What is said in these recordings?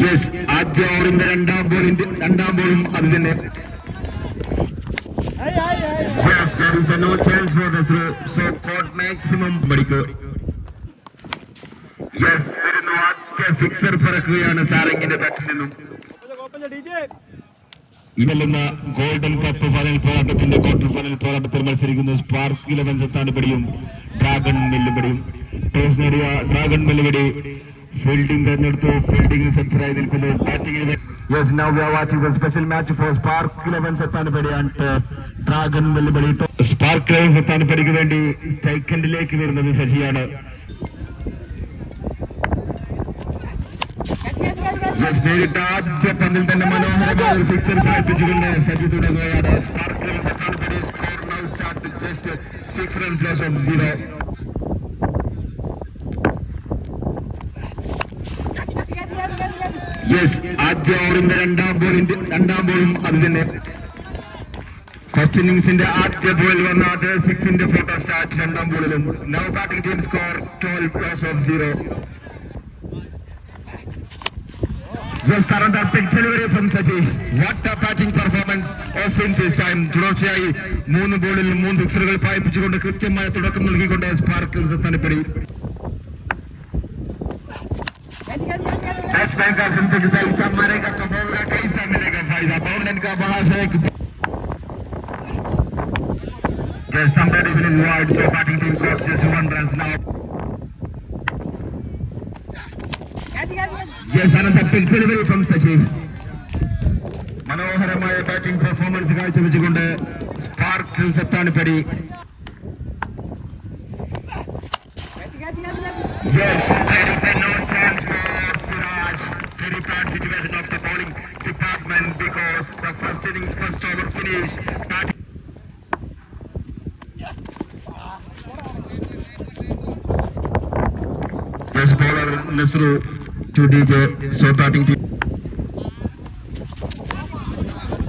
Yes ആദ്യ ഓവറിന്റെ രണ്ടാം ബോളിന്റെ രണ്ടാം ബോളും അത് തന്നെ. Yes, there is a no chance for throw. So caught maximum പഠിക്കൂ യെസ് വരുന്നു. ആദ്യ സിക്സർ പിറക്കുകയാണ് സാരംഗിന്റെ നിന്നും. ഇന്നലെന്ന ഗോൾഡൻ കപ്പ് ഫൈനൽ പോരാട്ടത്തിന്റെ ക്വാർട്ടർ ഫൈനൽ പോരാട്ടത്തിൽ മത്സരിക്കുന്നു സ്പാർക്ക് ഇലവൻ സത്താനുപടിയും ഡ്രാഗൺ മെല്ലുപടിയും ടോസ് നേടിയ ഡ്രാഗൺ മെല്ലുപടി ഫീൽഡിംഗ് തെരഞ്ഞെടുത്തു. ഫീൽഡിംഗ് സെഞ്ചുറായി നിൽക്കുന്നു. Batting yes now we are watching the special match for spark eleven സത്താനുപടി and dragon വെല്ലുപടി spark eleven സത്താനുപടിക്ക് വേണ്ടി സ്റ്റൈക്കൻഡിലേക്ക് വരുന്നത് സജിയാണ്. യെസ് നേരിട്ട ആദ്യ പന്തിൽ തന്നെ മനോഹരമായ ഒരു സിക്സർ കളിപ്പിച്ചുകൊണ്ട് സജി തുടങ്ങുകയാണ്. Spark eleven സത്താനുപടി score now start just six runs from zero yes ആദ്യ ഓവറിന്റെ രണ്ടാം ബോളിന്റെ രണ്ടാം ബോളും അത് തന്നെ ഫസ്റ്റ് ഇന്നിംഗ്സിന്റെ ആദ്യ ബോളിൽ വന്ന അത് സിക്സിന്റെ ഫോട്ടോ സ്റ്റാർട്ട് രണ്ടാം ബോളിലും now batting team score twelve plus off zero Just another big delivery from Saji. What a batting performance of him this time. തുടർച്ചയായി മൂന്ന് ബോളിൽ മൂന്ന് സിക്സറുകൾ പായിപ്പിച്ചുകൊണ്ട് കൃത്യമായ തുടക്കം നൽകിക്കൊണ്ട് സ്പാർക്കിൽ സത്താനപ്പടി सरकार संतक ऐसा मारेगा तो बोलगा कैसा मिलेगा फ़ायदा बहुजन का बड़ा सा एक There's some tradition is wide, so batting team got just one runs now. Yes, another big delivery from Sachin. మనోహరమైన బ్యాటింగ్ పెర్ఫార్మెన్స్ కాల్చవచ్చుకుంటే స్పార్క్ సత్తాన్ని పడి yes Very bad situation of the bowling department because the first innings, first over finish. Batting. Yes, bowler Nasru to DJ, so batting team.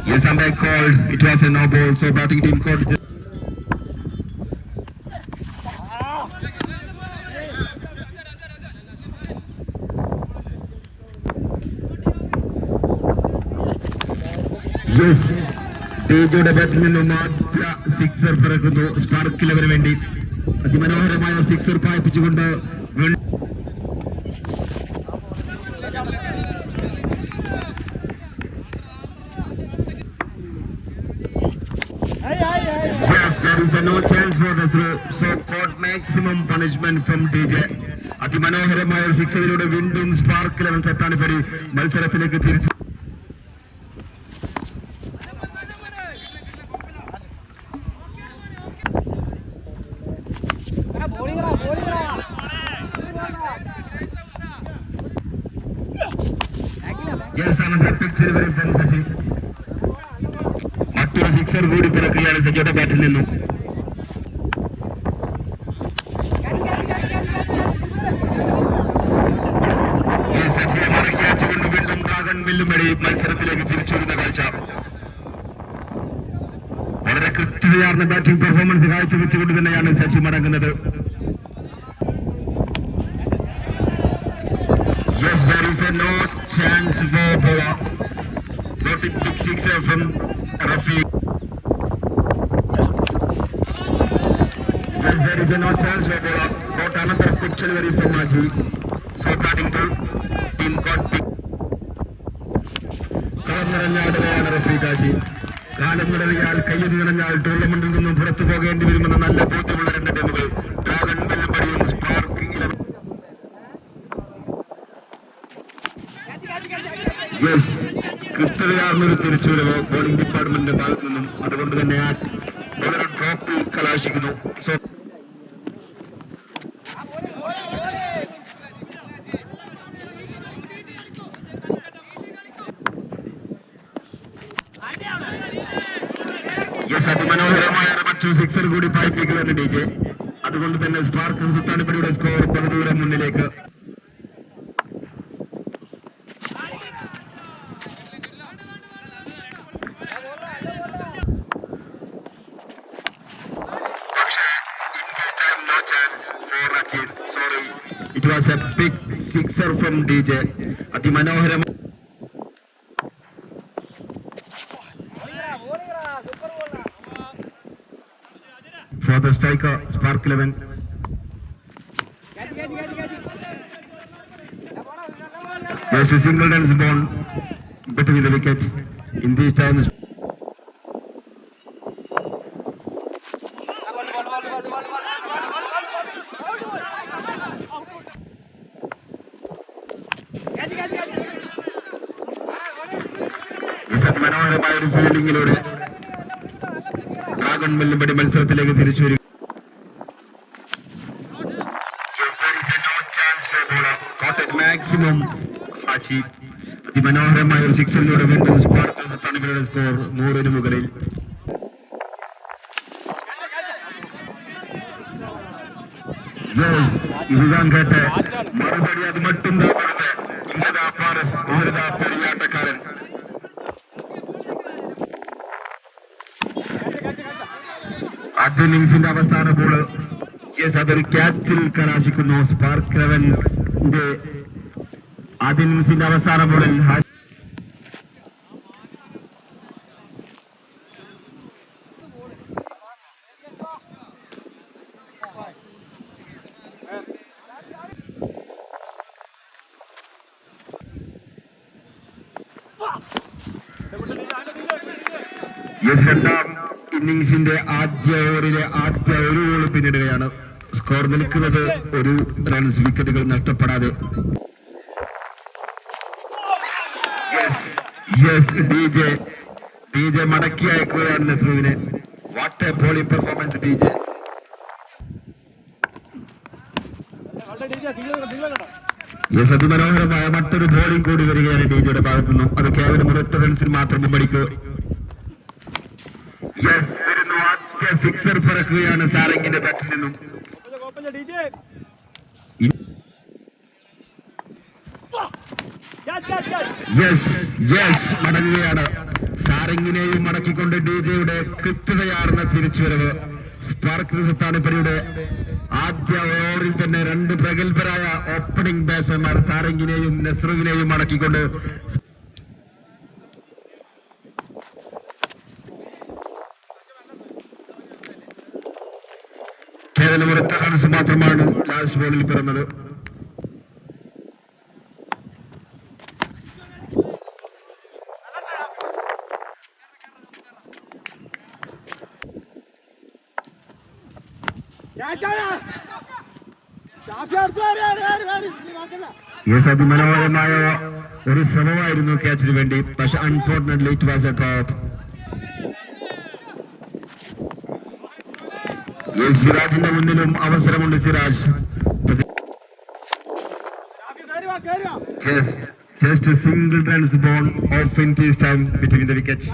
Yes, umpire called. It was a no ball, so batting team called. Yes തേജയുടെ ബാറ്റിൽ നിന്നും മാത്ര sixer പിറക്കുന്നു spark ലെവന് വേണ്ടി അതിമനോഹരമായ sixer പായിപ്പിച്ചുകൊണ്ട് Yes, there is a no chance for the. So caught maximum punishment from DJ. അതിമനോഹരമായ ഒരു സിക്സറിലൂടെ വീണ്ടും സ്പാർക്ക് ലെവൻ സത്താനുപരി മത്സരത്തിലേക്ക് തിരിച്ചു Big delivery from Sachi. മറ്റൊരു സിക്സർ കൂടി പിറക്കുകയാണ് സജിയുടെ ബാറ്റിൽ നിന്നും. വെല്ലുമടി മത്സരത്തിലേക്ക് തിരിച്ചു വരുന്ന കാഴ്ച. വളരെ കൃത്യതയാർന്ന ബാറ്റിംഗ് പെർഫോമൻസ് കാഴ്ചവെച്ചുകൊണ്ട് തന്നെയാണ് സച്ചി മടങ്ങുന്നത് Yes, there is a no chance for Bola. Not a big sixer from Rafi. Yes, there is a no chance for Bola. Got another quick delivery from Maji. So batting to team got big. കളം നിറഞ്ഞാടുകയാണ് റഫീഖാജി കാലം നിറഞ്ഞാൽ കയ്യിൽ നിറഞ്ഞാൽ ടൂർണമെന്റിൽ നിന്നും പുറത്തു പോകേണ്ടി വരുമെന്ന നല്ല ബോധ്യമുള്ള രണ്ട് ടീമുകൾ ഡ്രാഗൺ വെല്ലുപടിയും സ്പാർക്ക് ഇലവൻ യെസ് കൃത്യതയാർന്നൊരു തിരിച്ചുവരവ് ബോളിംഗ് ഡിപ്പാർട്ട്മെന്റിന്റെ ഭാഗത്തു നിന്നും അതുകൊണ്ട് തന്നെ വളരെ ഡ്രോപ്പിൽ കലാശിക്കുന്നു. was a big sixer from DJ. Ati അതിമനോഹരമായ For the striker, Spark 11. There's a single dance ball between the wicket. In these times, മനോഹരമായ ഒരു ഫീൽഡിങ്ങിലൂടെ ഡ്രാഗൺ വെല്ലുമ്പടി മത്സരത്തിലേക്ക് തിരിച്ചു വരും Yes, there is a no chance for bowler. Caught at maximum. ഹാച്ചി അതിമനോഹരമായ ഒരു സിക്സറിലൂടെ വീണ്ടും സ്പാർക്കൽസ് തണിവരുടെ score നൂറിന് മുകളിൽ യെസ് இதுதான் கேட்ட மறுபடி அது மட்டும் தான் ആദ്യ ഇന്നിംഗ്സിന്റെ അവസാന ബോൾ യെസ് അതൊരു ക്യാച്ചിൽ കലാശിക്കുന്നു. സ്പാർക്ക് ലെവൻസിന്റെ ആദ്യ ഇന്നിംഗ്സിന്റെ അവസാന ബോളിൽ യെസ് രണ്ടാം ഇന്നിംഗ്സിന്റെ ആദ്യ ഓവറിലെ ആദ്യ ഒരു ഗോൾ പിന്നിടുകയാണ്. സ്കോർ നിൽക്കുന്നത് ഒരു റൺസ് വിക്കറ്റുകൾ നഷ്ടപ്പെടാതെ. Yes yes D J D J മടക്കി അയക്കുകയാണ് നസ്രുവിനെ what a bowling performance D J yes അതിമനോഹരമായ മറ്റൊരു ബോളിംഗ് കൂടി വരികയാണ് ഡി ജെയുടെ ഭാഗത്തു നിന്നും അത് കേവലം ഒരൊറ്റ റൺസിൽ മാത്രം പഠിക്കുക യെസ് വരുന്നു ആദ്യ സിക്സർ പറക്കുകയാണ് സാറിങ്ങിന്റെ ബാറ്റിൽ നിന്നും. യെസ് യെസ് മടങ്ങുകയാണ്. സാറിങ്ങിനെയും മടക്കിക്കൊണ്ട് ഡി ജെയുടെ കൃത്യതയാർന്ന തിരിച്ചുവരവ്. സ്പാർക്ക് സുത്താനിപ്പരിയുടെ ആദ്യ ഓവറിൽ തന്നെ രണ്ട് പ്രഗത്ഭരായ ഓപ്പണിംഗ് ബാറ്റ്സ്മാൻമാർ സാറിങ്ങിനെയും നെസ്രുവിനെയും മടക്കിക്കൊണ്ട് കേവലം ഒരൊറ്റ റൺസ് മാത്രമാണ് ലാസ്റ്റ് ബോളിൽ പിറന്നത്. യെസ് അതിമനോഹരമായ ഒരു ശ്രമമായിരുന്നു ക്യാച്ചിന് വേണ്ടി പക്ഷെ unfortunately it was a drop സിറാജിന്റെ മുന്നിലും അവസരമുണ്ട് Siraj a single runs ball off in this time between the wickets.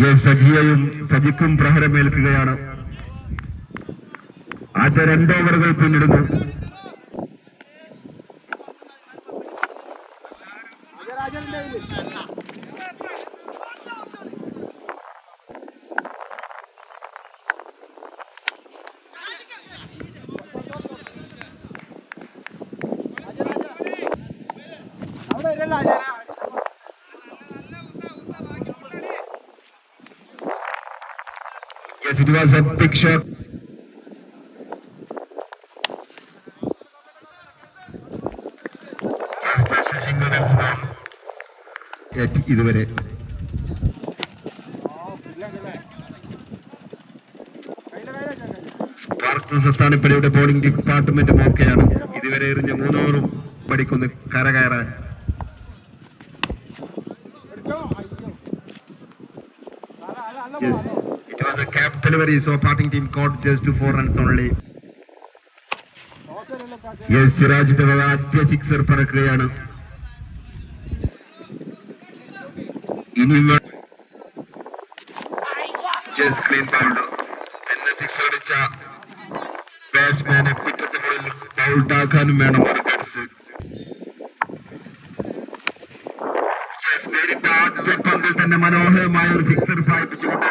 Yes സജിയയും സജിക്കും പ്രഹരമേൽക്കുകയാണ് രണ്ട് ഓവറുകൾ പിന്നിടുന്നു Yes, it was a big shot. ഇതുവരെ. സത്താണ് ഇപ്പോൾ ഇവിടെ ബോളിംഗ് ഡിപ്പാർട്ട്മെന്റ് മോക്കയാണ് ഇതുവരെ എറിഞ്ഞ മൂന്നോറും പഠിക്കുന്നു കരകയറാൻ. ആദ്യ സിക്സർ പറക്കുകയാണ്. ബാറ്റ്സ്മാനെ കുറ്റത്തിനുള്ളിൽ ഔട്ടാക്കാനും വേണം ഒരു ആദ്യ പന്തിൽ തന്നെ മനോഹരമായ ഒരു സിക്സർ പായിപ്പിച്ചുകൊണ്ട്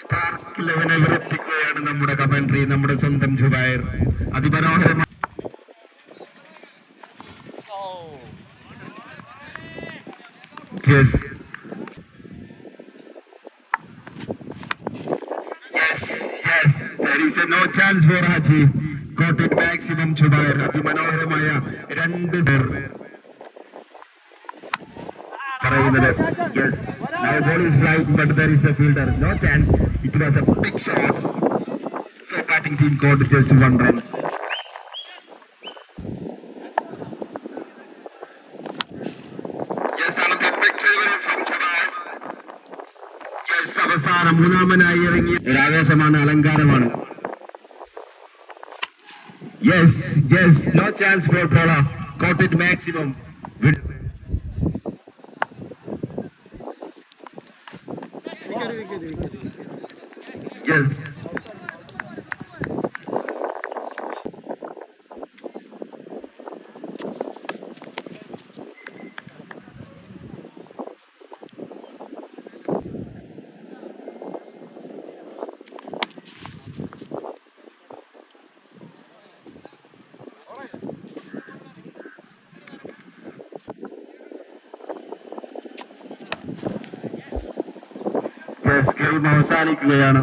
സ്പാർക്ക് ലെവനെ വിറപ്പിക്കുകയാണ് നമ്മുടെ കമന്ററി നമ്മുടെ സ്വന്തം ജുബായർ അതിമനോഹരമായ Yes. Yes, yes. There is a no chance for Haji. It maximum Jubair. അതിമനോഹരമായ രണ്ട് പറയുന്നത് yes a fielder no chance it was a big shot so batting team got just one runs yes another big delivery from Jubair yes അവസാനം മൂന്നാമനായി ഇറങ്ങി ഒരു ആവേശമാണ് അലങ്കാരമാണ് Yes, no chance for Pola. Caught it maximum. Yes. Game അവസാനിക്കുകയാണ്.